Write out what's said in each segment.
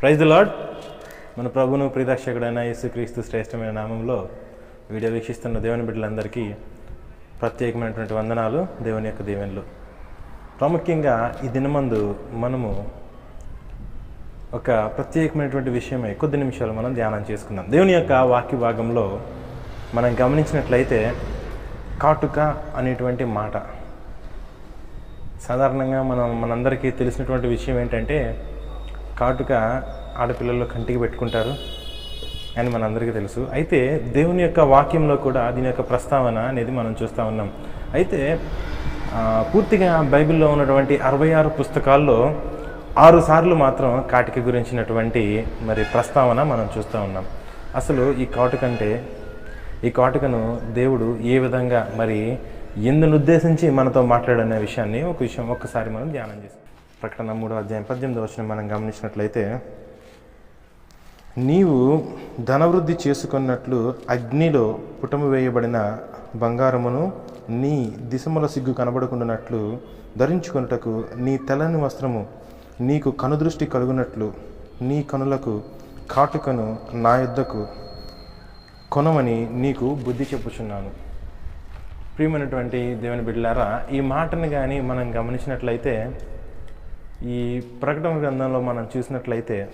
Praise the lord మన ప్రభును ప్రియరక్షకుడైన యేసుక్రీస్తు శ్రేష్టమైన నామంలో వీడియో వీక్షిస్తున్న దేవుని బిడ్డలందరికీ ప్రత్యేకమైనటువంటి వందనాలు. దేవుని యొక్క దీవెనలు. ప్రాముఖ్యంగా ఈ దినమందు మనము ఒక ప్రత్యేకమైనటువంటి విషయమై కొద్ది నిమిషాలు మనం ధ్యానం చేసుకుందాం. దేవుని యొక్క వాక్య భాగంలో మనం గమనించినట్లయితే కాటుక అనేటువంటి మాట. సాధారణంగా మనం మనందరికీ తెలిసినటువంటి విషయం ఏంటంటే కాటుక ఆడపిల్లలు కంటికి పెట్టుకుంటారు అని మనందరికీ తెలుసు. అయితే దేవుని యొక్క వాక్యంలో కూడా దీని యొక్క ప్రస్తావన అనేది మనం చూస్తూ ఉన్నాం. అయితే పూర్తిగా బైబిల్లో ఉన్నటువంటి అరవై ఆరు పుస్తకాల్లో ఆరు సార్లు మాత్రం కాటిక గురించినటువంటి మరి ప్రస్తావన మనం చూస్తూ ఉన్నాం. అసలు ఈ కాటుక అంటే ఈ కాటుకను దేవుడు ఏ విధంగా మరి ఎందును ఉద్దేశించి మనతో మాట్లాడనే విషయాన్ని ఒక విషయం ఒక్కసారి మనం ధ్యానం చేస్తాం. ప్రకటన మూడో అధ్యాయం పద్దెనిమిది వచ్చిన మనం గమనించినట్లయితే నీవు ధనవృద్ధి చేసుకున్నట్లు అగ్నిలో పుటము వేయబడిన బంగారమును నీ దిశముల సిగ్గు కనబడకుండానట్లు ధరించుకొనుటకు నీ తెల్లని వస్త్రము నీకు కనుదృష్టి కలుగునట్లు నీ కనులకు కాటుకను నా యుద్ధకు కొనమని నీకు బుద్ధి చెప్పుచున్నాను. ప్రియమైనటువంటి దేవుని బిడ్డలారా ఈ మాటను కానీ మనం గమనించినట్లయితే ఈ ప్రకటన గ్రంథంలో మనం చూసినట్లయితే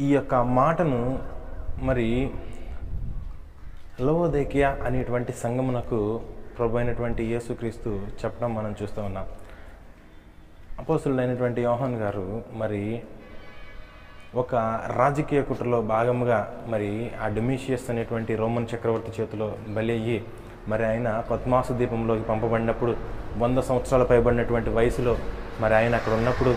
ఈ యొక్క మాటను మరి లోవదేకియా అనేటువంటి సంగమునకు ప్రభు అయినటువంటి యేసుక్రీస్తు చెప్పడం మనం చూస్తూ ఉన్నాం. అపోసులైనటువంటి యోహన్ గారు మరి ఒక రాజకీయ కుట్రలో భాగముగా మరి ఆ డొమిషియస్ అనేటువంటి రోమన్ చక్రవర్తి చేతిలో బలి అయ్యి మరి ఆయన పద్మాసు దీపంలోకి పంపబడినప్పుడు వంద సంవత్సరాలు పైబడినటువంటి వయసులో మరి ఆయన అక్కడ ఉన్నప్పుడు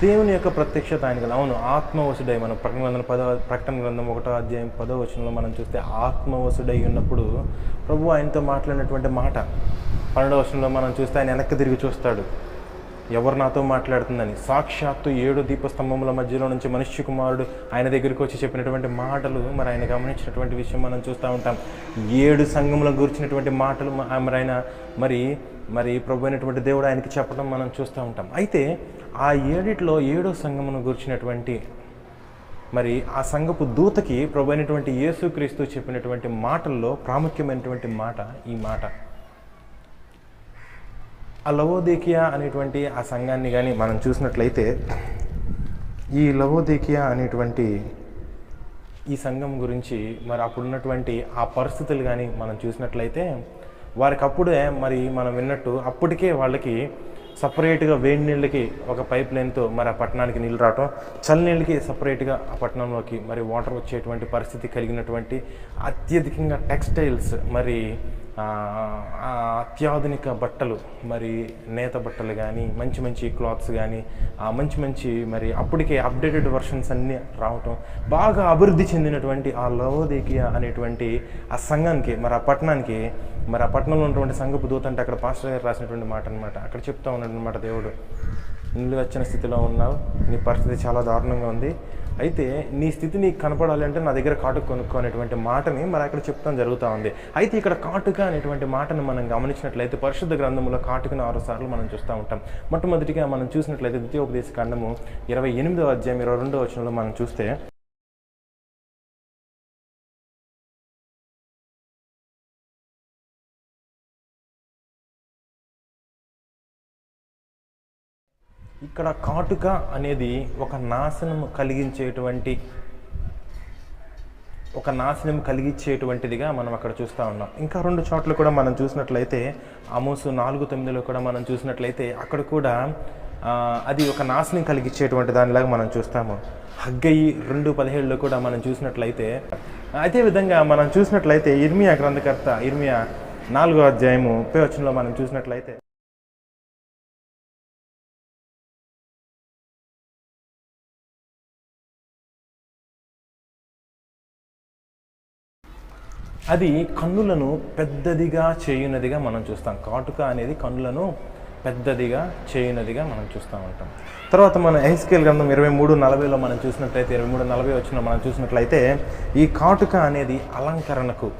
దేవుని యొక్క ప్రత్యక్షత ఆయనకు అవును ఆత్మవసుడై మనం ప్రకటన గ్రంథం పదో ప్రకటన గ్రంథం ఒకటో అధ్యాయం పదో వచనంలో మనం చూస్తే ఆత్మవసుడై ఉన్నప్పుడు ప్రభు ఆయనతో మాట్లాడినటువంటి మాట. పన్నెండవ వచనంలో మనం చూస్తే ఆయన వెనక్కి తిరిగి చూస్తాడు. ఎవరు నాతో మాట్లాడుతుందని. సాక్షాత్తు ఏడు దీపస్తంభముల మధ్యలో నుంచి మనుష్య కుమారుడు ఆయన దగ్గరికి వచ్చి చెప్పినటువంటి మాటలు మరి ఆయన గమనించినటువంటి విషయం మనం చూస్తూ ఉంటాం. ఏడు సంఘముల గురించినటువంటి మాటలు మరి ఆయన మరి మరి ప్రభు అయినటువంటి దేవుడు ఆయనకి చెప్పడం మనం చూస్తూ ఉంటాం. అయితే ఆ ఏడిట్లో ఏడో సంఘమును గురించినటువంటి మరి ఆ సంఘపు దూతకి ప్రభు అయినటువంటి యేసుక్రీస్తు చెప్పినటువంటి మాటల్లో ప్రాముఖ్యమైనటువంటి మాట ఈ మాట. ఆ లవోదేకియా అనేటువంటి ఆ సంఘాన్ని కానీ మనం చూసినట్లయితే ఈ లవోదేకియా అనేటువంటి ఈ సంఘం గురించి మరి అప్పుడున్నటువంటి ఆ పరిస్థితులు కానీ మనం చూసినట్లయితే వారికి అప్పుడే మరి మనం విన్నట్టు అప్పటికే వాళ్ళకి సపరేట్గా వేడి నీళ్ళకి ఒక పైప్ లైన్తో మరి ఆ పట్టణానికి నీళ్ళు రావటం చల్ల నీళ్ళకి సపరేట్గా ఆ పట్టణంలోకి మరి వాటర్ వచ్చేటువంటి పరిస్థితి కలిగినటువంటి అత్యధికంగా టెక్స్టైల్స్ మరి అత్యాధునిక బట్టలు మరి నేత బట్టలు కానీ మంచి మంచి క్లాత్స్ కానీ ఆ మంచి మంచి మరి అప్పటికే అప్డేటెడ్ వర్షన్స్ అన్నీ రావటం బాగా అభివృద్ధి చెందినటువంటి ఆ లవోదేకియా అనేటువంటి ఆ సంఘానికి మరి ఆ పట్టణానికి మరి ఆ పట్టణంలో ఉన్నటువంటి సంఘపు దూత అంటే అక్కడ పాస్టర్ గారు రాసినటువంటి మాట అనమాట అక్కడ చెప్తా ఉన్నాడనమాట దేవుడు. నిన్ను వచ్చిన స్థితిలో ఉన్నావు. నీ పరిస్థితి చాలా దారుణంగా ఉంది. అయితే నీ స్థితి నీకు కనపడాలి అంటే నా దగ్గర కాటుక కొనుక్కునేటువంటి మాటని మరి అక్కడ చెప్తాం జరుగుతూ ఉంది. అయితే ఇక్కడ కాటుక అనేటువంటి మాటను మనం గమనించినట్లయితే పరిశుద్ధ గ్రంథంలో కాటుకను ఆరు సార్లు మనం చూస్తూ ఉంటాం. మొట్టమొదటిగా మనం చూసినట్లయితే ద్వితీయోపదేశ కాండము ఇరవై ఎనిమిదో అధ్యాయం ఇరవై రెండో వచనంలో మనం చూస్తే ఇక్కడ కాటుక అనేది ఒక నాశనం కలిగించేటువంటి ఒక నాశనం కలిగించేటువంటిదిగా మనం అక్కడ చూస్తూ ఉన్నాం. ఇంకా రెండు చోట్ల కూడా మనం చూసినట్లయితే ఆమోసు నాలుగు తొమ్మిదిలో కూడా మనం చూసినట్లయితే అక్కడ కూడా అది ఒక నాశనం కలిగించేటువంటి దానిలాగా మనం చూస్తాము. హగ్గయి రెండు పదిహేడులో కూడా మనం చూసినట్లయితే అదే విధంగా మనం చూసినట్లయితే ఇర్మియా గ్రంథకర్త ఇర్మియా నాలుగో అధ్యాయము ఉపయోచనలో మనం చూసినట్లయితే అది కన్నులను పెద్దదిగా చేయునదిగా మనం చూస్తాం. కాటుక అనేది కన్నులను పెద్దదిగా చేయునదిగా మనం చూస్తూ ఉంటాం. తర్వాత మన ఎహెస్కేల్ గ్రంథం ఇరవై మూడు నలభైలో మనం చూసినట్లయితే ఇరవై మూడు నలభై వచ్చిన మనం చూసినట్లయితే ఈ కాటుక అనేది అలంకరణకు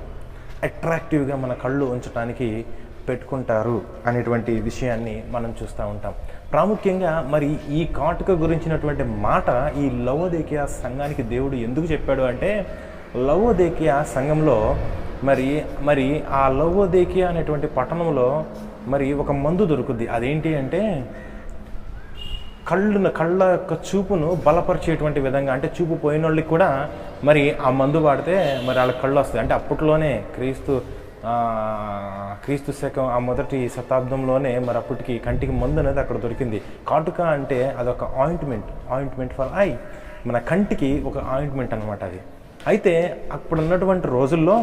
అట్రాక్టివ్గా మన కళ్ళు ఉంచడానికి పెట్టుకుంటారు అనేటువంటి విషయాన్ని మనం చూస్తూ ఉంటాం. ప్రాముఖ్యంగా మరి ఈ కాటుక గురించినటువంటి మాట ఈ లవోదేకియా సంఘానికి దేవుడు ఎందుకు చెప్పాడు అంటే లవోదేకియా సంఘంలో మరి మరి ఆ లవోదేకియా అనేటువంటి పట్టణంలో మరి ఒక మందు దొరుకుద్ది. అదేంటి అంటే కళ్ళును కళ్ళ యొక్క చూపును బలపరిచేటువంటి విధంగా అంటే చూపు పోయిన వాళ్ళకి కూడా మరి ఆ మందు వాడితే మరి వాళ్ళ కళ్ళు వస్తాయి. అంటే అప్పట్లోనే క్రీస్తు క్రీస్తు శకం ఆ మొదటి శతాబ్దంలోనే మరి అప్పటికి కంటికి మందు అనేది అక్కడ దొరికింది. కాటుక అంటే అదొక ఆయింట్మెంట్ ఆయింట్మెంట్ ఫర్ ఐ. మన కంటికి ఒక ఆయింట్మెంట్ అనమాట అది. అయితే అప్పుడు ఉన్నటువంటి రోజుల్లో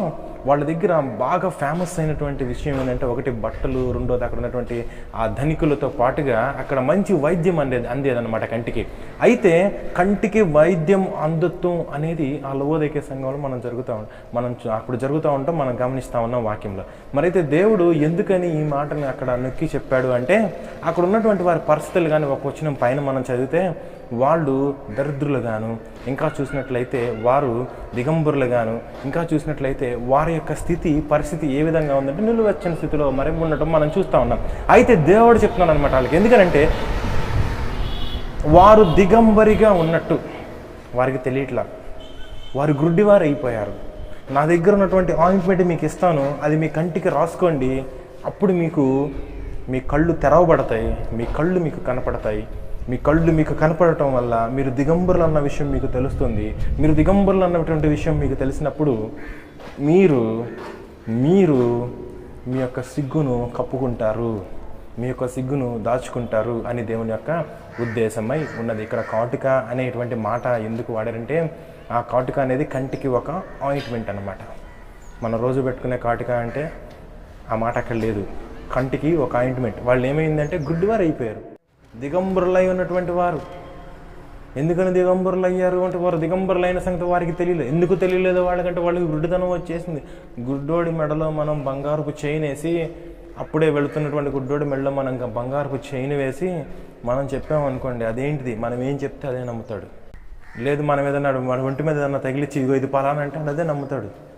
వాళ్ళ దగ్గర బాగా ఫేమస్ అయినటువంటి విషయం ఏంటంటే ఒకటి బట్టలు రెండోది అక్కడ ఉన్నటువంటి ఆ ధనికులతో పాటుగా అక్కడ మంచి వైద్యం అందేది అందేదన్నమాట కంటికి. అయితే కంటికి వైద్యం అందత్వం అనేది ఆ లవోదైకే సంఘంలో మనం జరుగుతూ ఉంటాం మనం అప్పుడు జరుగుతూ ఉంటాం మనం గమనిస్తూ ఉన్నాం వాక్యంలో. మరైతే దేవుడు ఎందుకని ఈ మాటని అక్కడ నొక్కి చెప్పాడు అంటే అక్కడ ఉన్నటువంటి వారి పరిస్థితులు కానీ ఒక వచ్చిన పైన మనం చదివితే వాళ్ళు దరిద్రులుగాను ఇంకా చూసినట్లయితే వారు దిగంబరులుగాను ఇంకా చూసినట్లయితే వారి యొక్క స్థితి పరిస్థితి ఏ విధంగా ఉందంటే నిలువెచ్చని స్థితిలో మరి ఉండటం మనం చూస్తూ ఉన్నాం. అయితే దేవుడు చెప్తున్నాడు అనమాట వాళ్ళకి ఎందుకనంటే వారు దిగంబరిగా ఉన్నట్టు వారికి తెలియట్లా. వారు గుడ్డివారు అయిపోయారు నా దగ్గర ఉన్నటువంటి ఆయింట్మెంట్ మీకు ఇస్తాను అది మీ కంటికి రాసుకోండి అప్పుడు మీకు మీ కళ్ళు తెరవబడతాయి మీ కళ్ళు మీకు కనపడతాయి. మీ కళ్ళు మీకు కనపడటం వల్ల మీరు దిగంబరులు అన్న విషయం మీకు తెలుస్తుంది. మీరు దిగంబరులు అన్నటువంటి విషయం మీకు తెలిసినప్పుడు మీరు మీరు మీ యొక్క సిగ్గును కప్పుకుంటారు. మీ యొక్క సిగ్గును దాచుకుంటారు అని దేవుని యొక్క ఉద్దేశమై ఉన్నది. ఇక్కడ కాటుక అనేటువంటి మాట ఎందుకు వాడారంటే ఆ కాటుక అనేది కంటికి ఒక ఆయింట్మెంట్ అన్నమాట. మనం రోజు పెట్టుకునే కాటుక అంటే ఆ మాట అక్కడ లేదు. కంటికి ఒక ఆయింట్మెంట్ వాళ్ళు ఏమైందంటే గుడ్డివారు అయిపోయారు. దిగంబరులై ఉన్నటువంటి వారు. ఎందుకని దిగంబరులు అయ్యారు అంటే వారు దిగంబరులైన సంగతి వారికి తెలియలేదు ఎందుకు తెలియలేదు వాళ్ళకంటే వాళ్ళకి గుడ్డితనం వచ్చేసింది. గుడ్డోడి మెడలో మనం బంగారుపు చైన్ వేసి అప్పుడే వెళుతున్నటువంటి గుడ్డోడి మెడలో మనం ఇంకా బంగారుపు చైన్ వేసి మనం చెప్పామనుకోండి అదేంటిది? మనం ఏం చెప్తే అదే నమ్ముతాడు. లేదు మనం ఏదన్నా మన ఒంటి మీద ఏదన్నా తగిలిచ్చి ఇదిగో ఇది పలానా అంటే అదే నమ్ముతాడు.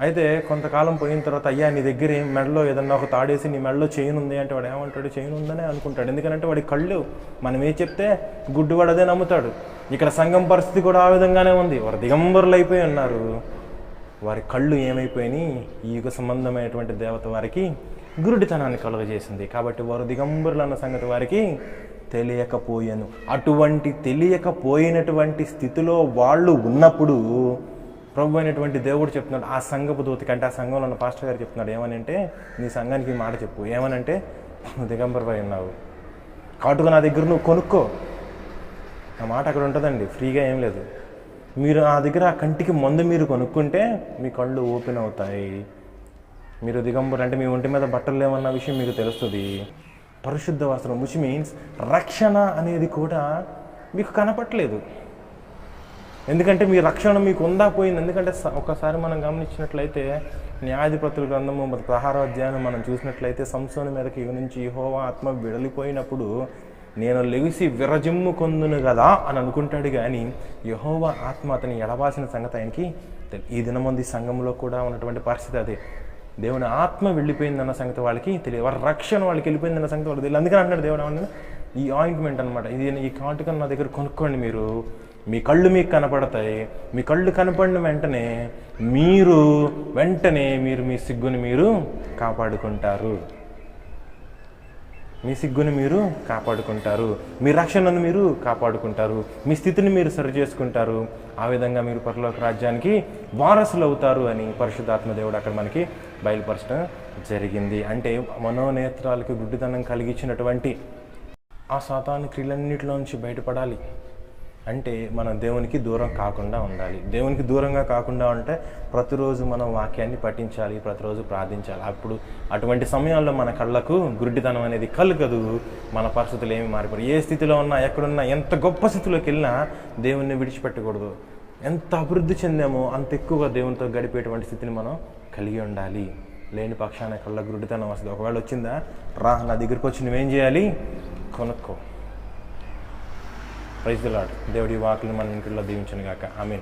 అయితే కొంతకాలం పోయిన తర్వాత అయ్యా నీ దగ్గర ఏం మెడలో ఏదన్నా ఒక తాడేసి నీ మెడలో చైన్ ఉంది అంటే వాడు ఏమంటాడు? చైన్ ఉందనే అనుకుంటాడు. ఎందుకంటే వాడి కళ్ళు మనం ఏ చెప్తే గుడ్డివాడు అదే నమ్ముతాడు. ఇక్కడ సంఘం పరిస్థితి కూడా ఆ విధంగానే ఉంది. వారు దిగంబరులు అయిపోయి ఉన్నారు. వారి కళ్ళు ఏమైపోయినాయి? ఈ యుగ సంబంధమైనటువంటి దేవత వారికి గురుడితనాన్ని కలుగజేసింది. కాబట్టి వారు దిగంబరులు అన్న సంగతి వారికి తెలియకపోయాను. అటువంటి తెలియకపోయినటువంటి స్థితిలో వాళ్ళు ఉన్నప్పుడు ప్రభు అయినటువంటి దేవుడు చెప్తున్నాడు ఆ సంఘపు దూతకి అంటే ఆ సంఘంలో ఉన్న పాస్టర్ గారు చెప్తున్నాడు ఏమని అంటే నీ సంఘానికి మాట చెప్పు. ఏమనంటే నువ్వు దిగంబరపై ఉన్నావు. కాటుగా నా దగ్గర నువ్వు కొనుక్కో. నా మాట అక్కడ ఉంటుందండి ఫ్రీగా ఏం లేదు. మీరు నా దగ్గర ఆ కంటికి మందు మీరు కొనుక్కుంటే మీ కళ్ళు ఓపెన్ అవుతాయి. మీరు దిగంబరు అంటే మీ ఒంటి మీద బట్టలు లేవన్న విషయం మీకు తెలుస్తుంది. పరిశుద్ధ వస్త్రం విచ్ మీన్స్ రక్షణ అనేది కూడా మీకు కనపట్లేదు. ఎందుకంటే మీ రక్షణ మీకు ఉందా పోయింది. ఎందుకంటే ఒకసారి మనం గమనించినట్లయితే న్యాయాధిపతుల గ్రంథము మరి అధ్యాయం మనం చూసినట్లయితే సంసోని మీదకి ఇవి నుంచి యెహోవా ఆత్మ విడలిపోయినప్పుడు నేను లెగిసి విరజిమ్ము కొందును కదా అని అనుకుంటాడు కానీ యహోవా ఆత్మ అతని ఎడబాసిన సంగతి ఆయనకి ఈ దినమంది సంఘంలో కూడా ఉన్నటువంటి పరిస్థితి అదే. దేవుని ఆత్మ వెళ్ళిపోయిందన్న సంగతి వాళ్ళకి తెలియదు. వారి రక్షణ వాళ్ళకి వెళ్ళిపోయిందన్న సంగతి వాళ్ళకి తెలియదు. అందుకని అంటున్నాడు దేవుడు ఈ ఆయింట్మెంట్ అనమాట ఇది ఈ కాటుకను నా దగ్గర కొనుక్కోండి మీరు. మీ కళ్ళు మీకు కనపడతాయి. మీ కళ్ళు కనపడిన వెంటనే మీరు వెంటనే మీరు మీ సిగ్గుని మీరు కాపాడుకుంటారు. మీ సిగ్గుని మీరు కాపాడుకుంటారు. మీ రక్షణను మీరు కాపాడుకుంటారు. మీ స్థితిని మీరు సరి చేసుకుంటారు. ఆ విధంగా మీరు పరలోక రాజ్యానికి వారసులు అవుతారు అని పరిశుద్ధాత్మ దేవుడు అక్కడ మనకి బయలుపరచడం జరిగింది. అంటే మనోనేత్రాలకు గుడ్డితనం కలిగించినటువంటి ఆ సాతాను క్రియలన్నిటిలోంచి బయటపడాలి. అంటే మనం దేవునికి దూరం కాకుండా ఉండాలి. దేవునికి దూరంగా కాకుండా ఉంటే ప్రతిరోజు మనం వాక్యాన్ని పఠించాలి ప్రతిరోజు ప్రార్థించాలి. అప్పుడు అటువంటి సమయాల్లో మన కళ్ళకు గుడ్డితనం అనేది కలగదు. మన పరిస్థితులు ఏమి మారిపోయి ఏ స్థితిలో ఉన్నా ఎక్కడున్నా ఎంత గొప్ప స్థితిలోకి వెళ్ళినా దేవుణ్ణి విడిచిపెట్టకూడదు. ఎంత అభివృద్ధి చెందామో అంత ఎక్కువగా దేవునితో గడిపేటువంటి స్థితిని మనం కలిగి ఉండాలి. లేని పక్షాన కళ్ళ గుడ్డితనం వస్తుంది. ఒకవేళ వచ్చిందా? రా నా దగ్గరికి వచ్చి నువ్వేం చేయాలి? కొనుక్కో. ప్రైజ్ లాడ్ దేవుడి వాకులు మన ఇంట్లో దీవించను గాక ఆమె